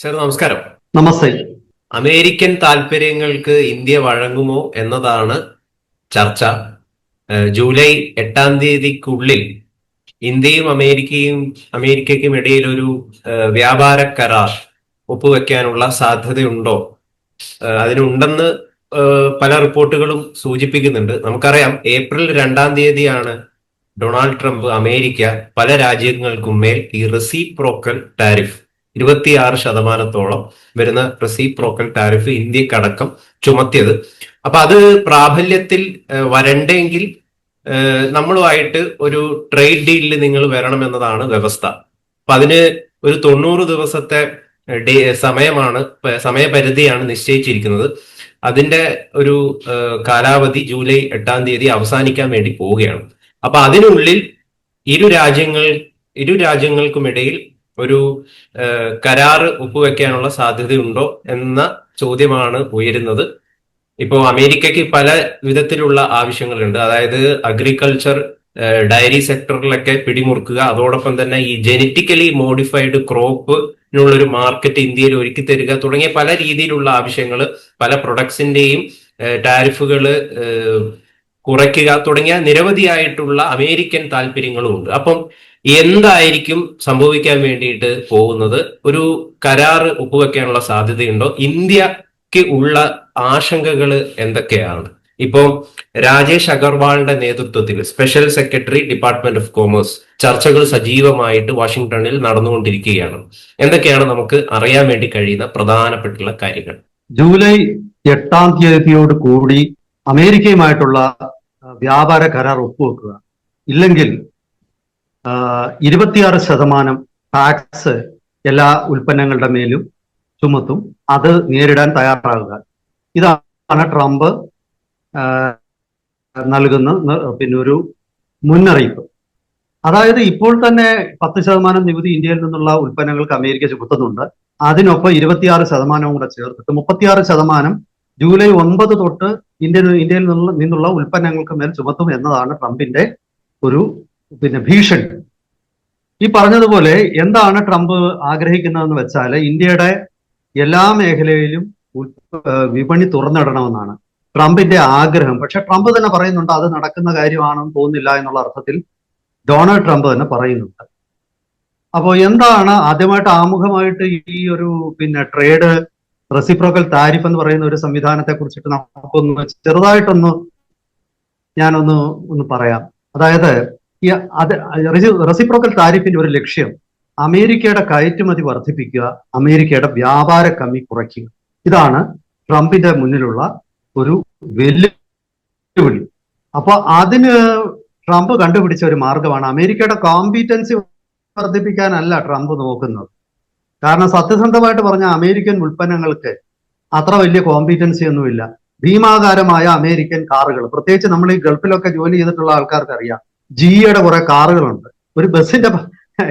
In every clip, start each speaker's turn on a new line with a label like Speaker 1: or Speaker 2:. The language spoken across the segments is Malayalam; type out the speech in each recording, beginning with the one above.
Speaker 1: സർ നമസ്കാരം.
Speaker 2: നമസ്തേ.
Speaker 1: അമേരിക്കൻ താല്പര്യങ്ങൾക്ക് ഇന്ത്യ വഴങ്ങുമോ എന്നതാണ് ചർച്ച. ജൂലൈ എട്ടാം തീയതിക്കുള്ളിൽ ഇന്ത്യയും അമേരിക്കയും അമേരിക്കയ്ക്കും ഇടയിൽ ഒരു വ്യാപാര കരാർ ഒപ്പുവെക്കാനുള്ള സാധ്യതയുണ്ടോ? അതിനുണ്ടെന്ന് പല റിപ്പോർട്ടുകളും സൂചിപ്പിക്കുന്നുണ്ട്. നമുക്കറിയാം ഏപ്രിൽ രണ്ടാം തീയതിയാണ് ഡൊണാൾഡ് ട്രംപ് അമേരിക്ക പല രാജ്യങ്ങൾക്കും മേൽ ഈ റെസിപ്രോക്കൽ ടാരിഫ് ഇരുപത്തിയാറ് ശതമാനത്തോളം വരുന്ന റെസിപ്രോക്കൽ ടാരിഫ് ഇന്ത്യക്കടക്കം ചുമത്തിയത്. അപ്പൊ അത് പ്രാബല്യത്തിൽ വരണ്ടെങ്കിൽ നമ്മളുമായിട്ട് ഒരു ട്രേഡ് ഡീലിൽ നിങ്ങൾ വരണം എന്നതാണ് വ്യവസ്ഥ. അപ്പൊ അതിന് ഒരു തൊണ്ണൂറ് ദിവസത്തെ സമയമാണ് സമയപരിധിയാണ് നിശ്ചയിച്ചിരിക്കുന്നത്. അതിന്റെ ഒരു കാലാവധി ജൂലൈ എട്ടാം തീയതി അവസാനിക്കാൻ വേണ്ടി പോവുകയാണ്. അപ്പൊ അതിനുള്ളിൽ ഇരു രാജ്യങ്ങൾ ഇരു രാജ്യങ്ങൾക്കുമിടയിൽ ഒരു കരാറ് ഒപ്പുവെക്കാനുള്ള സാധ്യതയുണ്ടോ എന്ന ചോദ്യമാണ് ഉയരുന്നത്. ഇപ്പോൾ അമേരിക്കയ്ക്ക് പല വിധത്തിലുള്ള ആവശ്യങ്ങളുണ്ട്. അതായത് അഗ്രികൾച്ചർ ഡയറി സെക്ടറിലൊക്കെ പിടിമുറുക്കുക. അതോടൊപ്പം തന്നെ ഈ ജനറ്റിക്കലി മോഡിഫൈഡ് ക്രോപ്പിനുള്ളൊരു മാർക്കറ്റ് ഇന്ത്യയിൽ ഒരുക്കി തരിക തുടങ്ങിയ പല രീതിയിലുള്ള ആവശ്യങ്ങൾ പല പ്രൊഡക്ട്സിന്റെയും ടാരിഫുകൾ കുറയ്ക്കുക തുടങ്ങിയ നിരവധിയായിട്ടുള്ള അമേരിക്കൻ താല്പര്യങ്ങളും ഉണ്ട്. അപ്പം എന്തായിരിക്കും സംഭവിക്കാൻ വേണ്ടിയിട്ട് പോകുന്നത്? ഒരു കരാറ് ഒപ്പുവെക്കാനുള്ള സാധ്യതയുണ്ടോ? ഇന്ത്യയ്ക്ക് ഉള്ള ആശങ്കകൾ എന്തൊക്കെയാണ്? ഇപ്പോൾ രാജേഷ് അഗർവാളിന്റെ നേതൃത്വത്തിൽ special secretary department of commerce ചർച്ചകൾ സജീവമായിട്ട് വാഷിംഗ്ടണിൽ നടന്നുകൊണ്ടിരിക്കുകയാണ്. എന്തൊക്കെയാണ് നമുക്ക് അറിയാൻ വേണ്ടി കഴിയുന്ന പ്രധാനപ്പെട്ടുള്ള കാര്യങ്ങൾ?
Speaker 2: ജൂലൈ എട്ടാം തീയതിയോട് കൂടി അമേരിക്കയുമായിട്ടുള്ള വ്യാപാര കരാർ ഒപ്പുവെക്കുക. ഇല്ലെങ്കിൽ ഇരുപത്തിയാറ് ശതമാനം ടാക്സ് എല്ലാ ഉൽപ്പന്നങ്ങളുടെ മേലും ചുമത്തും. അത് നേരിടാൻ തയ്യാറാകുക. ഇതാണ് ട്രംപ് നൽകുന്ന പിന്നെ ഒരു മുന്നറിയിപ്പ്. അതായത് ഇപ്പോൾ തന്നെ പത്ത് ശതമാനം നികുതി ഇന്ത്യയിൽ നിന്നുള്ള ഉൽപ്പന്നങ്ങൾക്ക് അമേരിക്ക ചുമത്തുന്നുണ്ട്. അതിനൊപ്പം ഇരുപത്തിയാറ് ശതമാനവും കൂടെ ചേർത്തിട്ട് മുപ്പത്തിയാറ് ശതമാനം ജൂലൈ ഒൻപത് തൊട്ട് ഇന്ത്യ ഇന്ത്യയിൽ നിന്നുള്ള നിന്നുള്ള ഉൽപ്പന്നങ്ങൾക്ക് മേൽ ചുമത്തും എന്നതാണ് ട്രംപിന്റെ ഒരു പിന്നെ ഭീഷണി. ഈ പറഞ്ഞതുപോലെ എന്താണ് ട്രംപ് ആഗ്രഹിക്കുന്നതെന്ന് വെച്ചാൽ ഇന്ത്യയുടെ എല്ലാ മേഖലയിലും വിപണി തുറന്നിടണമെന്നാണ്. ട്രംപിന്റെ ആഗ്രഹം. പക്ഷെ ട്രംപ് തന്നെ പറയുന്നുണ്ട് അത് നടക്കുന്ന കാര്യമാണെന്ന് തോന്നുന്നില്ല എന്നുള്ള അർത്ഥത്തിൽ ഡൊണാൾഡ് ട്രംപ് തന്നെ പറയുന്നുണ്ട്. അപ്പോൾ എന്താണ് ആദ്യമായിട്ട് ആമുഖമായിട്ട് ഈ ഒരു പിന്നെ ട്രേഡ് റെസിപ്രോക്കൽ താരിഫ് എന്ന് പറയുന്ന ഒരു സംവിധാനത്തെ കുറിച്ചിട്ട് നമുക്കൊന്ന് ചെറുതായിട്ടൊന്ന് ഞാനൊന്ന് ഒന്ന് പറയാം. അതായത് അത് റെസിപ്രോക്കൽ താരിഫിന്റെ ഒരു ലക്ഷ്യം അമേരിക്കയുടെ കയറ്റുമതി വർദ്ധിപ്പിക്കുക അമേരിക്കയുടെ വ്യാപാര കമ്മി കുറയ്ക്കുക. ഇതാണ് ട്രംപിന്റെ മുന്നിലുള്ള ഒരു വെല്ലുവിളി. അപ്പൊ അതിന് ട്രംപ് കണ്ടുപിടിച്ച ഒരു മാർഗമാണ് അമേരിക്കയുടെ കോമ്പീറ്റൻസി വർദ്ധിപ്പിക്കാനല്ല ട്രംപ് നോക്കുന്നത്. കാരണം സത്യസന്ധമായിട്ട് പറഞ്ഞ അമേരിക്കൻ ഉൽപ്പന്നങ്ങൾക്ക് അത്ര വലിയ കോമ്പീറ്റൻസി ഒന്നുമില്ല. ഭീമാകാരമായ അമേരിക്കൻ കാറുകൾ പ്രത്യേകിച്ച് നമ്മൾ ഈ ഗൾഫിലൊക്കെ ജോലി ചെയ്തിട്ടുള്ള ആൾക്കാർക്ക് അറിയാം ജിയുടെ കുറെ കാറുകളുണ്ട്. ഒരു ബസ്സിന്റെ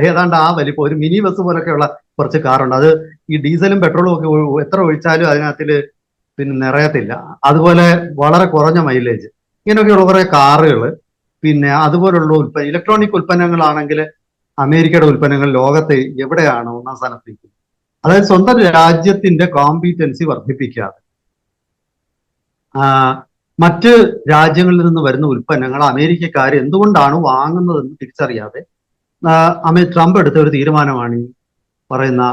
Speaker 2: ഏതാണ്ട് ആ വലിപ്പം ഒരു മിനി ബസ് പോലൊക്കെയുള്ള കുറച്ച് കാറുണ്ട്. അത് ഈ ഡീസലും പെട്രോളും ഒക്കെ എത്ര ഒഴിച്ചാലും അതിനകത്തിൽ പിന്നെ നിറയത്തില്ല. അതുപോലെ വളരെ കുറഞ്ഞ മൈലേജ്. ഇങ്ങനെയൊക്കെയുള്ള കുറെ കാറുകൾ പിന്നെ അതുപോലുള്ള ഉൽപ്പന്ന ഇലക്ട്രോണിക് ഉൽപ്പന്നങ്ങളാണെങ്കിൽ അമേരിക്കയുടെ ഉൽപ്പന്നങ്ങൾ ലോകത്തെ എവിടെയാണ് ഒന്നാം സ്ഥാനത്തേക്ക് അതായത് സ്വന്തം രാജ്യത്തിന്റെ കോമ്പീറ്റൻസി വർദ്ധിപ്പിക്കാതെ. മറ്റ് രാജ്യങ്ങളിൽ നിന്ന് വരുന്ന ഉൽപ്പന്നങ്ങൾ അമേരിക്കക്കാർ എന്തുകൊണ്ടാണ് വാങ്ങുന്നതെന്ന് തിരിച്ചറിയാതെ അമേ ട്രംപ് എടുത്ത ഒരു തീരുമാനമാണ് ഈ പറയുന്ന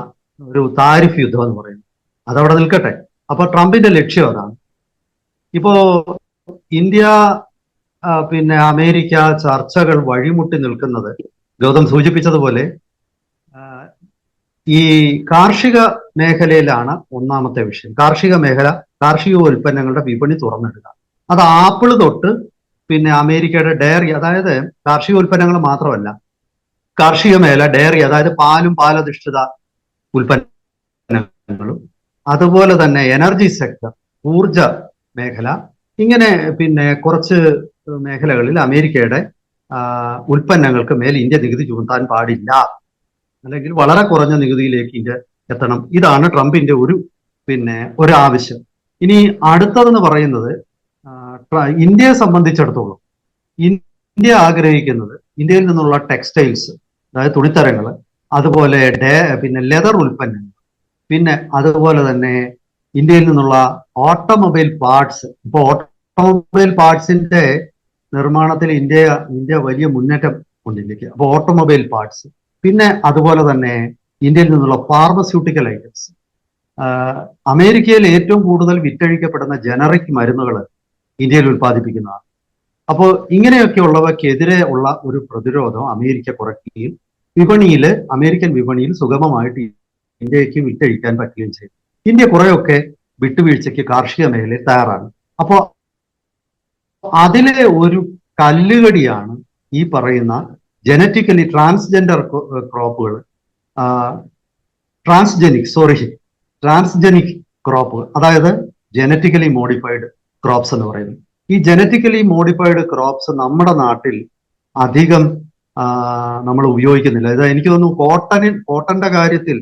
Speaker 2: ഒരു താരിഫ് യുദ്ധം എന്ന് പറയുന്നത്. അതവിടെ നിൽക്കട്ടെ. അപ്പൊ ട്രംപിന്റെ ലക്ഷ്യം അതാണ്. ഇപ്പോ ഇന്ത്യ പിന്നെ അമേരിക്ക ചർച്ചകൾ വഴിമുട്ടി നിൽക്കുന്നത് ഗൗതം സൂചിപ്പിച്ചതുപോലെ ഈ കാർഷിക മേഖലയിലാണ് ഒന്നാമത്തെ വിഷയം. കാർഷിക മേഖല കാർഷിക ഉൽപ്പന്നങ്ങളുടെ വിപണി തുറന്നിടുക. അത് ആപ്പിൾ തൊട്ട് പിന്നെ അമേരിക്കയുടെ ഡയറി അതായത് കാർഷിക ഉൽപ്പന്നങ്ങൾ മാത്രമല്ല കാർഷിക മേഖല ഡയറി അതായത് പാലും പാലധിഷ്ഠിത ഉൽപ്പന്നങ്ങളും അതുപോലെ തന്നെ എനർജി സെക്ടർ ഊർജ മേഖല ഇങ്ങനെ പിന്നെ കുറച്ച് മേഖലകളിൽ അമേരിക്കയുടെ ഉൽപ്പന്നങ്ങൾക്ക് മേൽ ഇന്ത്യ നികുതി ചുമത്താൻ പാടില്ല അല്ലെങ്കിൽ വളരെ കുറഞ്ഞ നികുതിയിലേക്ക് ഇന്ത്യ എത്തണം. ഇതാണ് ട്രംപിന്റെ ഒരു പിന്നെ ഒരാവശ്യം. ഇനി അടുത്തതെന്ന് പറയുന്നത് ഇന്ത്യയെ സംബന്ധിച്ചിടത്തോളം ഇന്ത്യ ആഗ്രഹിക്കുന്നത് ഇന്ത്യയിൽ നിന്നുള്ള ടെക്സ്റ്റൈൽസ് അതായത് തുണിത്തരങ്ങൾ അതുപോലെ ഡേ പിന്നെ ലെതർ ഉൽപ്പന്നങ്ങൾ പിന്നെ അതുപോലെ തന്നെ ഇന്ത്യയിൽ നിന്നുള്ള ഓട്ടോമൊബൈൽ പാർട്സ് ഇപ്പോൾ ഓട്ടോമൊബൈൽ പാർട്സിന്റെ നിർമ്മാണത്തിൽ ഇന്ത്യ ഇന്ത്യ വലിയ മുന്നേറ്റം കൊണ്ടിരിക്കുക അപ്പോൾ ഓട്ടോമൊബൈൽ പാർട്സ് പിന്നെ അതുപോലെ തന്നെ ഇന്ത്യയിൽ നിന്നുള്ള ഫാർമസ്യൂട്ടിക്കൽ ഐറ്റംസ് അമേരിക്കയിൽ ഏറ്റവും കൂടുതൽ വിറ്റഴിക്കപ്പെടുന്ന ജനറിക് മരുന്നുകൾ ഇന്ത്യയിൽ ഉൽപ്പാദിപ്പിക്കുന്നതാണ് അപ്പോൾ ഇങ്ങനെയൊക്കെ ഇങ്ങനെയൊക്കെയുള്ളവയ്ക്കെതിരെ ഉള്ള ഒരു പ്രതിരോധം അമേരിക്ക കുറയ്ക്കുകയും വിപണിയിൽ അമേരിക്കൻ വിപണിയിൽ സുഗമമായിട്ട് ഇന്ത്യയ്ക്ക് വിറ്റഴിക്കാൻ പറ്റുകയും ചെയ്തു. ഇന്ത്യ കുറെയൊക്കെ വിട്ടുവീഴ്ചയ്ക്ക് കാർഷിക മേഖലയിൽ തയ്യാറാണ്. അപ്പോൾ അതിലെ ഒരു കല്ലുകടിയാണ് ഈ പറയുന്ന ജനറ്റിക്കലി ട്രാൻസ്ജെൻഡർ ക്രോപ്പുകൾ. ട്രാൻസ്ജെനിക് സോറി ട്രാൻസ്ജെനിക് ക്രോപ്പുകൾ. അതായത് ജനറ്റിക്കലി മോഡിഫൈഡ് ക്രോപ്സ് എന്ന് പറയുന്നത്. ഈ ജനറ്റിക്കലി മോഡിഫൈഡ് ക്രോപ്സ് നമ്മുടെ നാട്ടിൽ അധികം നമ്മൾ ഉപയോഗിക്കുന്നില്ല. ഇത് എനിക്ക് തോന്നുന്നു കോട്ടണിൻ കോട്ടന്റെ കാര്യത്തിൽ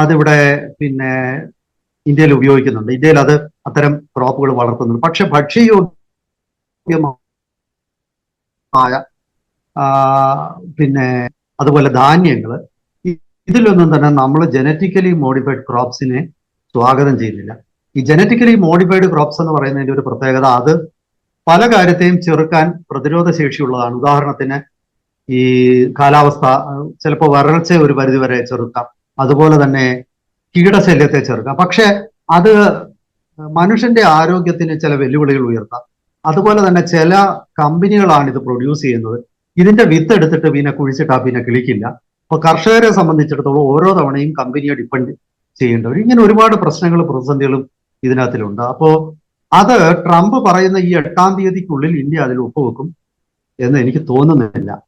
Speaker 2: അതിവിടെ പിന്നെ ഇന്ത്യയിൽ ഉപയോഗിക്കുന്നുണ്ട്. ഇന്ത്യയിൽ അത് അത്തരം ക്രോപ്പുകൾ വളർത്തുന്നുണ്ട്. പക്ഷെ ഭക്ഷ്യയോഗ്യമായ പിന്നെ അതുപോലെ ധാന്യങ്ങൾ ഇതിലൊന്നും തന്നെ നമ്മൾ ജനറ്റിക്കലി മോഡിഫൈഡ് ക്രോപ്സിനെ സ്വാഗതം ചെയ്യുന്നില്ല. ഈ ജനറ്റിക്കലി മോഡിഫൈഡ് ക്രോപ്സ് എന്ന് പറയുന്നതിന്റെ ഒരു പ്രത്യേകത അത് പല കാര്യത്തെയും ചെറുക്കാൻ പ്രതിരോധ ശേഷിയുള്ളതാണ്. ഉദാഹരണത്തിന് ഈ കാലാവസ്ഥ ചിലപ്പോൾ വരൾച്ച ഒരു പരിധിവരെ ചെറുക്കാം. അതുപോലെ തന്നെ കീടശല്യത്തെ ചെറുക്കാം. പക്ഷെ അത് മനുഷ്യന്റെ ആരോഗ്യത്തിന് ചില വെല്ലുവിളികൾ ഉയർത്താം. അതുപോലെ തന്നെ ചില കമ്പനികളാണ് ഇത് പ്രൊഡ്യൂസ് ചെയ്യുന്നത്. ഇതിന്റെ വിത്ത് എടുത്തിട്ട് പിന്നെ ആ പിന്നെ കിളിക്കില്ല. അപ്പൊ കർഷകരെ സംബന്ധിച്ചിടത്തോളം ഓരോ തവണയും കമ്പനിയെ ഡിപ്പെൻഡ് ചെയ്യേണ്ടവർ ഇങ്ങനെ ഒരുപാട് പ്രശ്നങ്ങളും പ്രതിസന്ധികളും ഇതിനകത്തിലുണ്ട്. അപ്പോ അത് ട്രംപ് പറയുന്ന ഈ എട്ടാം തീയതിക്കുള്ളിൽ ഇന്ത്യ അതിൽ ഒപ്പുവെക്കും എന്ന് എനിക്ക് തോന്നുന്നില്ല.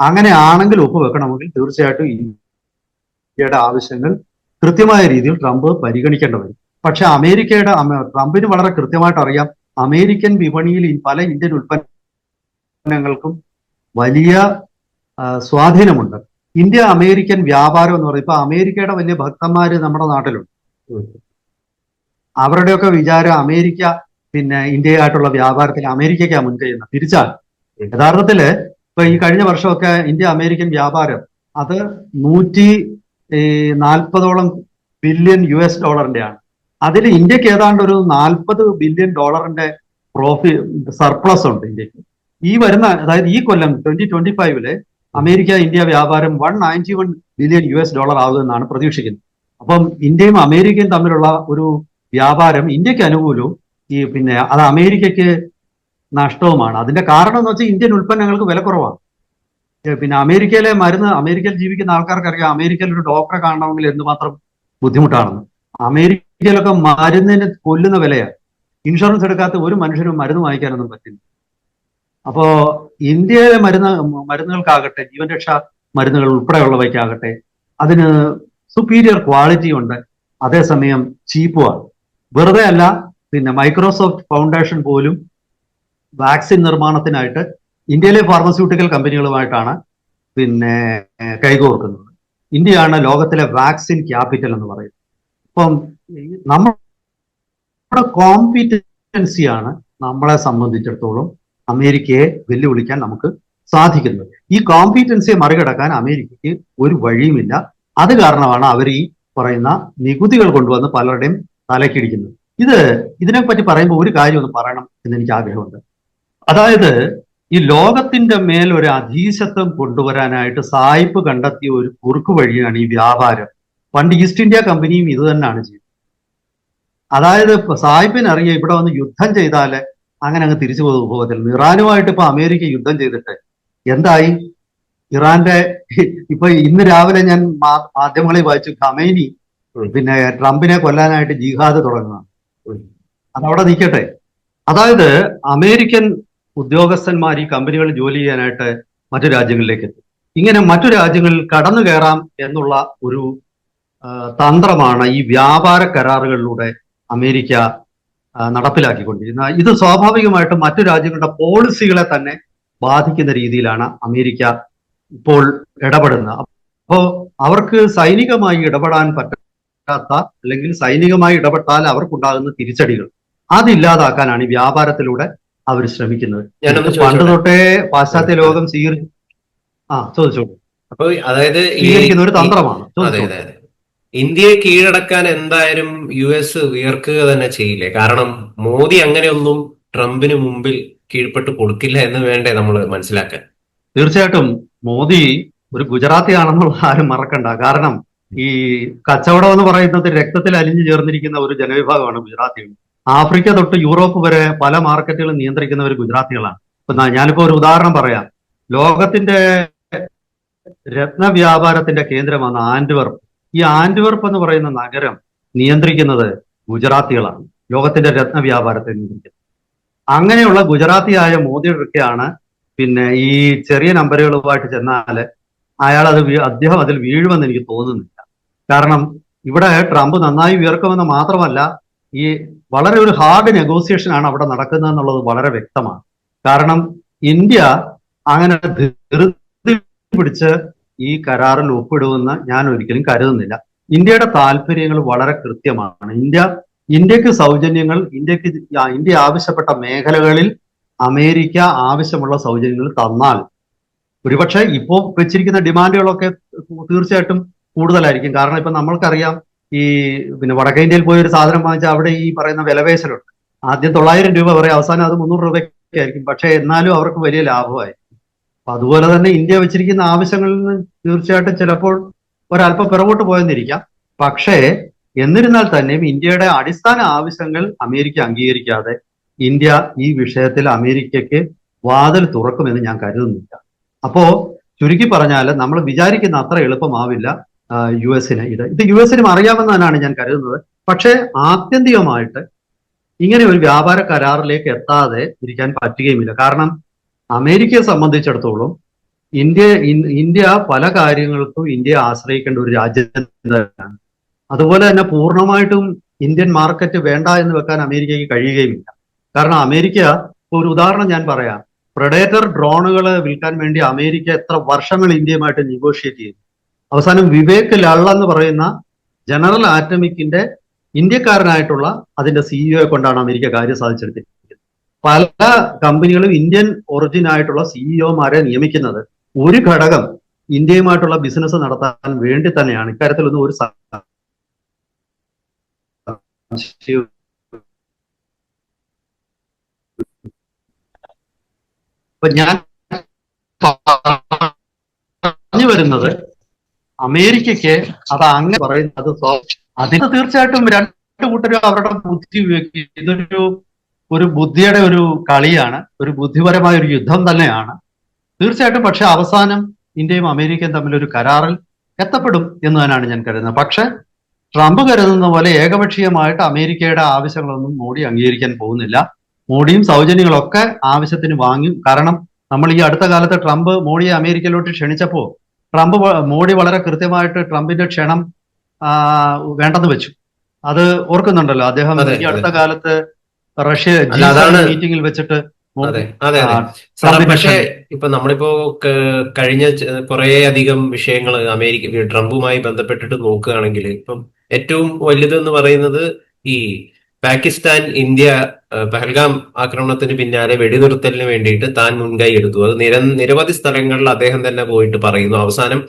Speaker 2: അങ്ങനെ ആണെങ്കിൽ ഒപ്പുവെക്കണമെങ്കിൽ തീർച്ചയായിട്ടും ഇന്ത്യയുടെ ആവശ്യങ്ങൾ കൃത്യമായ രീതിയിൽ ട്രംപ് പരിഗണിക്കേണ്ടി വരും. പക്ഷെ അമേരിക്കയുടെ അമ- ട്രംപിന് വളരെ കൃത്യമായിട്ട് അറിയാം അമേരിക്കൻ വിപണിയിൽ പല ഇന്ത്യൻ ഉൽപ്പന്നങ്ങൾക്കും വലിയ സ്വാധീനമുണ്ട്. ഇന്ത്യ അമേരിക്കൻ വ്യാപാരം എന്ന് പറയുമ്പോൾ അമേരിക്കയുടെ വലിയ ഭക്തന്മാര് നമ്മുടെ നാട്ടിലുണ്ട്. അവരുടെയൊക്കെ വിചാരം അമേരിക്ക പിന്നെ ഇന്ത്യയായിട്ടുള്ള വ്യാപാരത്തിൽ അമേരിക്കയ്ക്കാണ് മുൻകൈ എന്ന് തിരിച്ചാൽ യഥാർത്ഥത്തിൽ ഇപ്പൊ ഈ കഴിഞ്ഞ വർഷമൊക്കെ ഇന്ത്യ അമേരിക്കൻ വ്യാപാരം അത് നൂറ്റി നാൽപ്പതോളം ബില്യൺ യു എസ് ഡോളറിന്റെയാണ്. അതിൽ ഇന്ത്യയ്ക്ക് ഏതാണ്ട് ഒരു നാൽപ്പത് ബില്യൺ ഡോളറിന്റെ പ്രോഫി സർപ്ലസ് ഉണ്ട് ഇന്ത്യയ്ക്ക്. ഈ വരുന്ന അതായത് ഈ കൊല്ലം ട്വന്റി ട്വന്റി ഫൈവിൽ അമേരിക്ക ഇന്ത്യ വ്യാപാരം one ninety one billion U S dollar ആകുമെന്നാണ് പ്രതീക്ഷിക്കുന്നത്. അപ്പം ഇന്ത്യയും അമേരിക്കയും തമ്മിലുള്ള ഒരു വ്യാപാരം ഇന്ത്യയ്ക്ക് അനുകൂലവും. ഈ പിന്നെ അത് അമേരിക്കയ്ക്ക് നഷ്ടവുമാണ്. അതിന്റെ കാരണം എന്ന് വെച്ചാൽ ഇന്ത്യൻ ഉൽപ്പന്നങ്ങൾക്ക് വില കുറവാണ്. പിന്നെ അമേരിക്കയിലെ മരുന്ന് അമേരിക്കയിൽ ജീവിക്കുന്ന ആൾക്കാർക്ക് അറിയാം അമേരിക്കയിൽ ഒരു ഡോക്ടറെ കാണണമെങ്കിൽ എന്തുമാത്രം ബുദ്ധിമുട്ടാണെന്ന്. അമേരിക്കയിലൊക്കെ മരുന്നിന് കൊല്ലുന്ന വിലയാണ്. ഇൻഷുറൻസ് എടുക്കാത്ത ഒരു മനുഷ്യനും മരുന്ന് വാങ്ങിക്കാനൊന്നും പറ്റില്ല. അപ്പോ ഇന്ത്യയിലെ മരുന്ന് മരുന്നുകൾക്കാകട്ടെ ജീവൻ രക്ഷാ മരുന്നുകൾ ഉൾപ്പെടെയുള്ളവയ്ക്കാകട്ടെ അതിന് സുപ്പീരിയർ ക്വാളിറ്റി ഉണ്ട്. അതേസമയം ചീപ്പുമാണ്. വെറുതെ അല്ല പിന്നെ മൈക്രോസോഫ്റ്റ് ഫൗണ്ടേഷൻ പോലും വാക്സിൻ നിർമ്മാണത്തിനായിട്ട് ഇന്ത്യയിലെ ഫാർമസ്യൂട്ടിക്കൽ കമ്പനികളുമായിട്ടാണ് പിന്നെ കൈകോർക്കുന്നത്. ഇന്ത്യയാണ് ലോകത്തിലെ വാക്സിൻ ക്യാപിറ്റൽ എന്ന് പറയുന്നത്. ഇപ്പം നമ്മുടെ കോമ്പിറ്റൻസിയാണ് നമ്മളെ സംബന്ധിച്ചിടത്തോളം അമേരിക്കയെ വെല്ലുവിളിക്കാൻ നമുക്ക് സാധിക്കുന്നത്. ഈ കോമ്പീറ്റൻസിയെ മറികടക്കാൻ അമേരിക്കയ്ക്ക് ഒരു വഴിയുമില്ല. അത് കാരണമാണ് അവർ ഈ പറയുന്ന നികുതികൾ കൊണ്ടുവന്ന് പലരുടെയും തലക്കിടിക്കുന്നത് ഇത് ഇതിനെപ്പറ്റി പറയുമ്പോൾ ഒരു കാര്യം ഒന്ന് പറയണം എന്ന് എനിക്ക് ആഗ്രഹമുണ്ട്. അതായത് ഈ ലോകത്തിന്റെ മേൽ ഒരു അധീശത്വം കൊണ്ടുവരാനായിട്ട് സായിപ്പ് കണ്ടെത്തിയ ഒരു കുറുക്കു വഴിയാണ് ഈ വ്യാപാരം. പണ്ട് ഈസ്റ്റ് ഇന്ത്യ കമ്പനിയും ഇത് തന്നെയാണ് ചെയ്തത്. അതായത് ഇപ്പൊ സായിപ്പിന് അറിയാം ഇവിടെ വന്ന് യുദ്ധം ചെയ്താൽ അങ്ങനെ അങ്ങ് തിരിച്ചു പോകും ഇറാനുമായിട്ട് ഇപ്പൊ അമേരിക്ക യുദ്ധം ചെയ്തിട്ട് എന്തായി? ഇറാന്റെ ഇപ്പൊ ഇന്ന് രാവിലെ ഞാൻ മാധ്യമങ്ങളിൽ വായിച്ചു ഖമൈനി. പിന്നെ ട്രംപിനെ കൊല്ലാനായിട്ട് ജിഹാദ്
Speaker 1: തുടങ്ങുക.
Speaker 2: അതവിടെ നിൽക്കട്ടെ. അതായത് അമേരിക്കൻ ഉദ്യോഗസ്ഥന്മാർ ഈ കമ്പനികളിൽ ജോലി ചെയ്യാനായിട്ട് മറ്റു രാജ്യങ്ങളിലേക്ക് എത്തും. ഇങ്ങനെ മറ്റു രാജ്യങ്ങളിൽ കടന്നു കയറാം എന്നുള്ള ഒരു തന്ത്രമാണ് ഈ വ്യാപാര കരാറുകളിലൂടെ അമേരിക്ക ആ, നടപ്പിലാക്കിക്കൊണ്ടിരുന്നത് ഇത് സ്വാഭാവികമായിട്ടും മറ്റു രാജ്യങ്ങളുടെ പോളിസികളെ തന്നെ ബാധിക്കുന്ന രീതിയിലാണ് അമേരിക്ക ഇപ്പോൾ ഇടപെടുന്നത്. അപ്പോ അവർക്ക് സൈനികമായി ഇടപെടാൻ പറ്റാത്ത അല്ലെങ്കിൽ സൈനികമായി ഇടപെട്ടാൽ അവർക്കുണ്ടാകുന്ന തിരിച്ചടികൾ. അതില്ലാതാക്കാനാണ് ഈ വ്യാപാരത്തിലൂടെ അവർ ശ്രമിക്കുന്നത്. പണ്ട്? തൊട്ടേ പാശ്ചാത്യ ലോകം സ്വീകരിച്ചു ആ ചോദിച്ചോളൂ.
Speaker 1: അപ്പൊ അതായത്
Speaker 2: സ്വീകരിക്കുന്ന ഒരു തന്ത്രമാണ്.
Speaker 1: ഇന്ത്യയെ കീഴടക്കാൻ എന്തായാലും യു എസ് ഉയർക്കുക തന്നെ ചെയ്യില്ലേ? കാരണം മോദി അങ്ങനെയൊന്നും ട്രംപിന് മുമ്പിൽ കീഴ്പ്പെട്ട് കൊടുക്കില്ല എന്ന് വേണ്ടേ നമ്മൾ മനസ്സിലാക്കാൻ?
Speaker 2: തീർച്ചയായിട്ടും മോദി ഒരു ഗുജറാത്തി ആണെന്നുള്ള ആരും മറക്കണ്ട. കാരണം ഈ കച്ചവടം എന്ന് പറയുന്നത് രക്തത്തിൽ അലിഞ്ഞു ചേർന്നിരിക്കുന്ന ഒരു ജനവിഭാഗമാണ് ഗുജറാത്തികൾ. ആഫ്രിക്ക തൊട്ട് യൂറോപ്പ് വരെ പല മാർക്കറ്റുകളും നിയന്ത്രിക്കുന്നവർ ഗുജറാത്തികളാണ്. ഇപ്പൊ ഞാനിപ്പോ ഒരു ഉദാഹരണം പറയാം. ലോകത്തിന്റെ രത്നവ്യാപാരത്തിന്റെ കേന്ദ്രമാണ് ആൻഡ്വർപ്പ് ഈ ആൻഡ്വർപ്പ് എന്ന് പറയുന്ന നഗരം നിയന്ത്രിക്കുന്നത് ഗുജറാത്തികളാണ്. ലോകത്തിന്റെ രത്നവ്യാപാരത്തെ നിയന്ത്രിക്കുന്നത്. അങ്ങനെയുള്ള ഗുജറാത്തിയായ മോദിയൊക്കെയാണ് പിന്നെ ഈ ചെറിയ നമ്പറുകളുമായിട്ട് ചെന്നാൽ അയാൾ അത് അദ്ദേഹം അതിൽ വീഴുമെന്ന് എനിക്ക് തോന്നുന്നില്ല. കാരണം ഇവിടെ ട്രംപ് നന്നായി ഉയർക്കുമെന്ന് മാത്രമല്ല ഈ വളരെ ഒരു ഹാർഡ് നെഗോസിയേഷൻ ആണ് അവിടെ നടക്കുന്നത് എന്നുള്ളത് വളരെ വ്യക്തമാണ്. കാരണം ഇന്ത്യ അങ്ങനെ ധൃതി പിടിച്ച് ഈ കരാറിൽ ഒപ്പിടുമെന്ന് ഞാൻ ഒരിക്കലും കരുതുന്നില്ല. ഇന്ത്യയുടെ താല്പര്യങ്ങൾ വളരെ കൃത്യമാണ്. ഇന്ത്യ ഇന്ത്യയ്ക്ക് സൗജന്യങ്ങൾ ഇന്ത്യയ്ക്ക് ഇന്ത്യ ആവശ്യപ്പെട്ട മേഖലകളിൽ അമേരിക്ക ആവശ്യമുള്ള സൗജന്യങ്ങൾ തന്നാൽ ഒരുപക്ഷെ ഇപ്പോൾ വെച്ചിരിക്കുന്ന ഡിമാൻഡുകളൊക്കെ തീർച്ചയായിട്ടും കൂടുതലായിരിക്കും. കാരണം ഇപ്പൊ നമ്മൾക്കറിയാം ഈ പിന്നെ വടക്കേ ഇന്ത്യയിൽ പോയി ഒരു സാധനം വാങ്ങിച്ചാൽ അവിടെ ഈ പറയുന്ന വിലപേശലുണ്ട്. ആദ്യം തൊള്ളായിരം രൂപ പറയും അവസാനം അത് മുന്നൂറ് രൂപയ്ക്ക് ആയിരിക്കും. പക്ഷെ എന്നാലും അവർക്ക് വലിയ ലാഭമായിരിക്കും. അപ്പൊ അതുപോലെ തന്നെ ഇന്ത്യ വെച്ചിരിക്കുന്ന ആവശ്യങ്ങളിൽ നിന്ന് തീർച്ചയായിട്ടും ചിലപ്പോൾ ഒരല്പം പിറകോട്ട് പോയെന്നിരിക്കാം. പക്ഷേ എന്നിരുന്നാൽ തന്നെയും ഇന്ത്യയുടെ അടിസ്ഥാന ആവശ്യങ്ങൾ അമേരിക്ക അംഗീകരിക്കാതെ ഇന്ത്യ ഈ വിഷയത്തിൽ അമേരിക്കയ്ക്ക് വാതിൽ തുറക്കുമെന്ന് ഞാൻ കരുതുന്നില്ല. അപ്പോ ചുരുക്കി പറഞ്ഞാൽ നമ്മൾ വിചാരിക്കുന്ന അത്ര എളുപ്പമാവില്ല. യു എസിന് ഇത് ഇത് യു എസിനും അറിയാമെന്നാണ് ഞാൻ കരുതുന്നത്. പക്ഷേ ആത്യന്തികമായിട്ട് ഇങ്ങനെ ഒരു വ്യാപാര കരാറിലേക്ക് എത്താതെ ഇരിക്കാൻ പറ്റുകയുമില്ല. കാരണം അമേരിക്കയെ സംബന്ധിച്ചിടത്തോളം ഇന്ത്യ ഇന്ത്യ പല കാര്യങ്ങൾക്കും ഇന്ത്യ ആശ്രയിക്കേണ്ട ഒരു രാജ്യം തന്നെയാണ്. അതുപോലെ തന്നെ പൂർണമായിട്ടും ഇന്ത്യൻ മാർക്കറ്റ് വേണ്ട എന്ന് വെക്കാൻ അമേരിക്കയ്ക്ക് കഴിയുകയുമില്ല. കാരണം അമേരിക്ക ഒരു ഉദാഹരണം ഞാൻ പറയാം. പ്രഡേറ്റർ ഡ്രോണുകൾ വിൽക്കാൻ വേണ്ടി അമേരിക്ക എത്ര വർഷങ്ങൾ ഇന്ത്യയുമായിട്ട് നെഗോഷിയേറ്റ് ചെയ്തു അവസാനം വിവേക് ലള്ള എന്ന് പറയുന്ന ജനറൽ ആറ്റമിക്കിന്റെ ഇന്ത്യക്കാരനായിട്ടുള്ള അതിന്റെ സിഇഒയെ കൊണ്ടാണ് അമേരിക്ക കാര്യം സാധിച്ചെടുത്തിരിക്കുന്നത്. പല കമ്പനികളും ഇന്ത്യൻ ഒറിജിൻ ആയിട്ടുള്ള സിഇഒമാരെ നിയമിക്കുന്നത് ഒരു ഘടകം ഇന്ത്യയുമായിട്ടുള്ള ബിസിനസ് നടത്താൻ വേണ്ടി തന്നെയാണ്. ഇക്കാര്യത്തിലൊന്നും ഒരു ഞാൻ പറഞ്ഞു വരുന്നത് അമേരിക്കയ്ക്ക് അത് അങ്ങനെ പറയുന്നത് അതിന് തീർച്ചയായിട്ടും രണ്ട് കൂട്ടരും അവരുടെ ബുദ്ധി ഉപയോഗിക്കും. ഇതൊരു ഒരു ബുദ്ധിയുടെ ഒരു കളിയാണ്. ഒരു ബുദ്ധിപരമായ ഒരു യുദ്ധം തന്നെയാണ്. തീർച്ചയായിട്ടും പക്ഷെ അവസാനം ഇന്ത്യയും അമേരിക്കയും തമ്മിൽ ഒരു കരാറിൽ എത്തപ്പെടും എന്ന് തന്നെയാണ് ഞാൻ കരുതുന്നത്. പക്ഷെ ട്രംപ് കരുതുന്ന പോലെ ഏകപക്ഷീയമായിട്ട് അമേരിക്കയുടെ ആവശ്യങ്ങളൊന്നും മോഡി അംഗീകരിക്കാൻ പോകുന്നില്ല. മോഡിയും സൗജന്യങ്ങളൊക്കെ ആവശ്യത്തിന് വാങ്ങും. കാരണം നമ്മൾ ഈ അടുത്ത കാലത്ത് ട്രംപ് മോഡിയെ അമേരിക്കയിലോട്ട് ക്ഷണിച്ചപ്പോ ട്രംപ് മോഡി വളരെ കൃത്യമായിട്ട് ട്രംപിന്റെ ക്ഷണം വേണ്ടെന്ന് വെച്ചു. അത് ഓർക്കുന്നുണ്ടല്ലോ അദ്ദേഹം ഈ അടുത്ത കാലത്ത് റഷ്യ മീറ്റിംഗിൽ വെച്ചിട്ട്
Speaker 1: അതെ അതെ സാർ പക്ഷേ ഇപ്പൊ നമ്മളിപ്പോ കഴിഞ്ഞ കുറെ അധികം വിഷയങ്ങൾ അമേരിക്ക ട്രംപുമായി ബന്ധപ്പെട്ടിട്ട് നോക്കുകയാണെങ്കിൽ ഇപ്പം ഏറ്റവും വലുതെന്ന് പറയുന്നത് ഈ പാകിസ്ഥാൻ ഇന്ത്യ പഹൽഗാം ആക്രമണത്തിന് പിന്നാലെ വെടിനിർത്തലിന് വേണ്ടിയിട്ട് താൻ മുൻകൈ എടുത്തു. അത് നിര നിരവധി സ്ഥലങ്ങളിൽ അദ്ദേഹം തന്നെ പോയിട്ട് പറയുന്നു. അവസാനം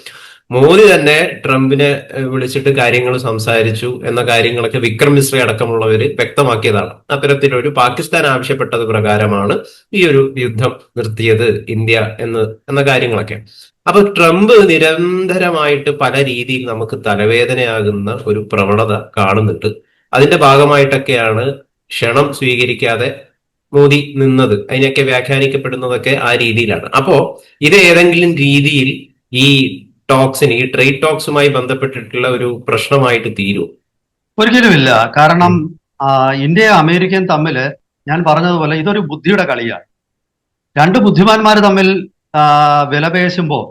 Speaker 1: മോദി തന്നെ ട്രംപിനെ വിളിച്ചിട്ട് കാര്യങ്ങൾ സംസാരിച്ചു എന്ന കാര്യങ്ങളൊക്കെ വിക്രം മിശ്ര അടക്കമുള്ളവര് വ്യക്തമാക്കിയതാണ്. അത്തരത്തിലൊരു പാകിസ്ഥാൻ ആവശ്യപ്പെട്ടത് പ്രകാരമാണ് ഈ ഒരു യുദ്ധം നിർത്തിയത് ഇന്ത്യ എന്ന് എന്ന കാര്യങ്ങളൊക്കെ. അപ്പൊ ട്രംപ് നിരന്തരമായിട്ട് പല രീതിയിൽ നമുക്ക് തലവേദനയാകുന്ന ഒരു പ്രവണത കാണുന്നുണ്ട്. അതിന്റെ ഭാഗമായിട്ടൊക്കെയാണ് ക്ഷണം സ്വീകരിക്കാതെ മോദി നിന്നത് അതിനൊക്കെ വ്യാഖ്യാനിക്കപ്പെടുന്നതൊക്കെ ആ രീതിയിലാണ്. അപ്പോ ഇത് ഏതെങ്കിലും രീതിയിൽ ഈ ടോക്സിന് ഈ ട്രേഡ് ടോക്സുമായി ബന്ധപ്പെട്ടിട്ടുള്ള ഒരു പ്രശ്നമായിട്ട് തീരും?
Speaker 2: ഒരിക്കലുമില്ല. കാരണം ഇന്ത്യ അമേരിക്കൻ അമേരിക്കയും തമ്മിൽ ഞാൻ പറഞ്ഞതുപോലെ ഇതൊരു ബുദ്ധിയുടെ കളിയാണ്. രണ്ട് ബുദ്ധിമാന്മാർ തമ്മിൽ വിലപേശുമ്പോൾ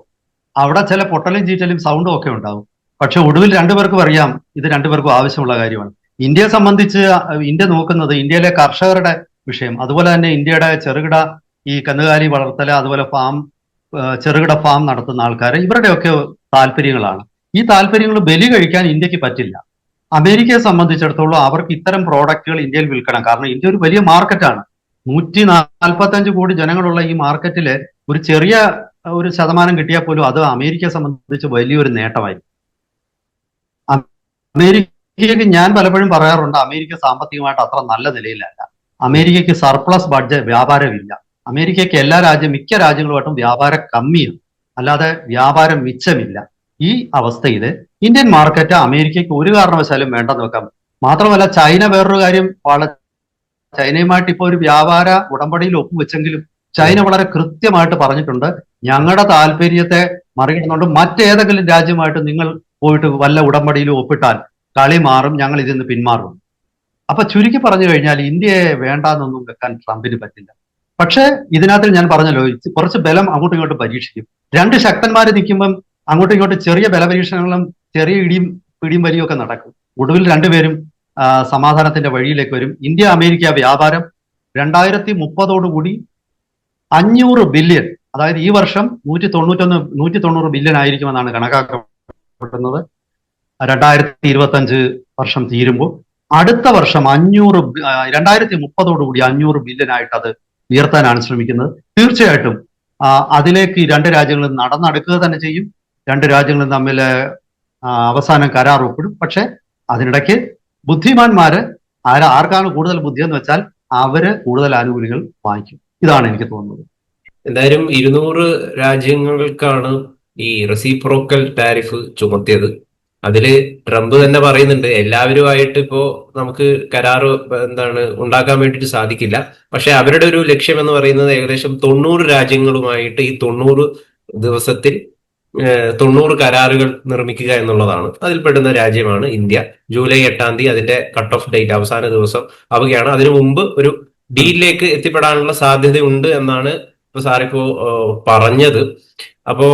Speaker 2: അവിടെ ചില പൊട്ടലും ചീറ്റലും സൗണ്ടും ഒക്കെ ഉണ്ടാവും. പക്ഷെ ഒടുവിൽ രണ്ടുപേർക്കും അറിയാം ഇത് രണ്ടുപേർക്കും ആവശ്യമുള്ള കാര്യമാണ്. ഇന്ത്യയെ സംബന്ധിച്ച് ഇന്ത്യ നോക്കുന്നത് ഇന്ത്യയിലെ കർഷകരുടെ വിഷയം. അതുപോലെ തന്നെ ഇന്ത്യയുടെ ചെറുകിട ഈ കന്നുകാലി വളർത്തൽ അതുപോലെ ഫാം ചെറുകിട ഫാം നടത്തുന്ന ആൾക്കാർ ഇവരുടെയൊക്കെ താല്പര്യങ്ങളാണ്. ഈ താല്പര്യങ്ങൾ ബലി കഴിക്കാൻ ഇന്ത്യയ്ക്ക് പറ്റില്ല. അമേരിക്കയെ സംബന്ധിച്ചിടത്തോളം അവർക്ക് ഇത്തരം പ്രോഡക്റ്റുകൾ ഇന്ത്യയിൽ വിൽക്കണം. കാരണം ഇന്ത്യ ഒരു വലിയ മാർക്കറ്റാണ്. നൂറ്റി നാൽപ്പത്തഞ്ച് കോടി ജനങ്ങളുള്ള ഈ മാർക്കറ്റിൽ ഒരു ചെറിയ ഒരു ശതമാനം കിട്ടിയാൽ പോലും അത് അമേരിക്കയെ സംബന്ധിച്ച് വലിയൊരു നേട്ടമായിരിക്കും. അമേരിക്കയ്ക്ക് ഞാൻ പലപ്പോഴും പറയാറുണ്ട് അമേരിക്ക സാമ്പത്തികമായിട്ട് അത്ര നല്ല നിലയിലല്ല. അമേരിക്കയ്ക്ക് സർപ്ലസ് ബഡ്ജറ്റ് വ്യാപാരമില്ല. അമേരിക്കയ്ക്ക് എല്ലാ രാജ്യം മിക്ക രാജ്യങ്ങളുമായിട്ടും വ്യാപാരം കമ്മിയാണ്. അല്ലാതെ വ്യാപാരം മിച്ചമില്ല. ഈ അവസ്ഥയിൽ ഇന്ത്യൻ മാർക്കറ്റ് അമേരിക്കയ്ക്ക് ഒരു കാരണവശാലും വേണ്ടെന്ന് വെക്കാം മാത്രമല്ല ചൈന വേറൊരു കാര്യം വളരെ ചൈനയുമായിട്ട് ഇപ്പോൾ ഒരു വ്യാപാര ഉടമ്പടിയിൽ ഒപ്പുവെച്ചെങ്കിലും ചൈന വളരെ കൃത്യമായിട്ട് പറഞ്ഞിട്ടുണ്ട് ഞങ്ങളുടെ താല്പര്യത്തെ മറികടന്നുകൊണ്ട് മറ്റേതെങ്കിലും രാജ്യമായിട്ട് നിങ്ങൾ പോയിട്ട് വല്ല ഉടമ്പടിയിലും ഒപ്പിട്ടാൽ കളി മാറും ഞങ്ങൾ ഇതിൽ നിന്ന് പിന്മാറും. അപ്പൊ ചുരുക്കി പറഞ്ഞു കഴിഞ്ഞാൽ ഇന്ത്യയെ വേണ്ടാന്നൊന്നും വെക്കാൻ ട്രംപിന് പറ്റില്ല. പക്ഷേ ഇതിനകത്ത് ഞാൻ പറഞ്ഞല്ലോ കുറച്ച് ബലം അങ്ങോട്ടും ഇങ്ങോട്ടും പരീക്ഷിക്കും. രണ്ട് ശക്തന്മാർ നിൽക്കുമ്പം അങ്ങോട്ടും ഇങ്ങോട്ടും ചെറിയ ബലപരീക്ഷണങ്ങളും ചെറിയ ഇടിയും പിടിയും വലിയും ഒക്കെ നടക്കും. ഒടുവിൽ രണ്ടുപേരും സമാധാനത്തിന്റെ വഴിയിലേക്ക് വരും. ഇന്ത്യ അമേരിക്ക വ്യാപാരം. രണ്ടായിരത്തി മുപ്പതോടുകൂടി അഞ്ഞൂറ് ബില്യൺ അതായത് ഈ വർഷം നൂറ്റി തൊണ്ണൂറ്റൊന്ന് നൂറ്റി തൊണ്ണൂറ് ബില്യൺ ആയിരിക്കുമെന്നാണ് കണക്കാക്കപ്പെടുന്നത്. രണ്ടായിരത്തി ഇരുപത്തി അഞ്ച് വർഷം തീരുമ്പോൾ അടുത്ത വർഷം അഞ്ഞൂറ് രണ്ടായിരത്തി മുപ്പതോടുകൂടി അഞ്ഞൂറ് ബില്യനായിട്ട് അത് ഉയർത്താനാണ് ശ്രമിക്കുന്നത്. തീർച്ചയായിട്ടും അതിലേക്ക് രണ്ട് രാജ്യങ്ങളും നടന്നെടുക്കുക തന്നെ ചെയ്യും. രണ്ട് രാജ്യങ്ങളും തമ്മിൽ അവസാനം കരാർ ഒപ്പിടും. പക്ഷെ അതിനിടയ്ക്ക് ബുദ്ധിമാന്മാര് ആർക്കാണ് കൂടുതൽ ബുദ്ധി എന്ന് വെച്ചാൽ അവർ കൂടുതൽ ആനുകൂല്യങ്ങൾ വാങ്ങിക്കും. ഇതാണ് എനിക്ക് തോന്നുന്നത്.
Speaker 1: എന്തായാലും ഇരുന്നൂറ് രാജ്യങ്ങൾക്കാണ് ഈ റെസിപ്രോക്കൽ ടാരിഫ് ചുമത്തിയത്. അതിൽ ട്രംപ് തന്നെ പറയുന്നുണ്ട് എല്ലാവരുമായിട്ട് ഇപ്പോ നമുക്ക് കരാറ് എന്താണ് ഉണ്ടാക്കാൻ വേണ്ടിയിട്ട് സാധിക്കില്ല. പക്ഷെ അവരുടെ ഒരു ലക്ഷ്യം എന്ന് പറയുന്നത് ഏകദേശം തൊണ്ണൂറ് രാജ്യങ്ങളുമായിട്ട് ഈ തൊണ്ണൂറ് ദിവസത്തിൽ തൊണ്ണൂറ് കരാറുകൾ നിർമ്മിക്കുക എന്നുള്ളതാണ്. അതിൽപ്പെടുന്ന രാജ്യമാണ് ഇന്ത്യ. ജൂലൈ എട്ടാം തീയതി അതിന്റെ കട്ട് ഓഫ് ഡേറ്റ് അവസാന ദിവസം ആവുകയാണ്. അതിനു മുമ്പ് ഒരു ഡീലിലേക്ക് എത്തിപ്പെടാനുള്ള സാധ്യതയുണ്ട് എന്നാണ് ഇപ്പൊ സാറിപ്പോ പറഞ്ഞത്. അപ്പോ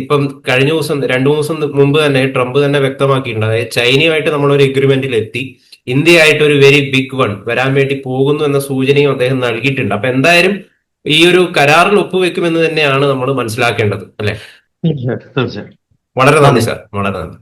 Speaker 1: ഇപ്പം കഴിഞ്ഞ ദിവസം രണ്ടു ദിവസം മുമ്പ് തന്നെ ട്രംപ് തന്നെ വ്യക്തമാക്കിയിട്ടുണ്ട്. അതായത് ചൈനയുമായിട്ട് നമ്മളൊരു എഗ്രിമെന്റിൽ എത്തി ഇന്ത്യയായിട്ട് ഒരു വെരി ബിഗ് വൺ വരാൻ വേണ്ടി പോകുന്നു എന്ന സൂചനയും അദ്ദേഹം നൽകിയിട്ടുണ്ട്. അപ്പൊ എന്തായാലും ഈ ഒരു കരാറിൽ ഒപ്പുവെക്കുമെന്ന് തന്നെയാണ് നമ്മൾ മനസ്സിലാക്കേണ്ടത്. അല്ലെ? വളരെ നന്ദി സാർ. വളരെ നന്ദി.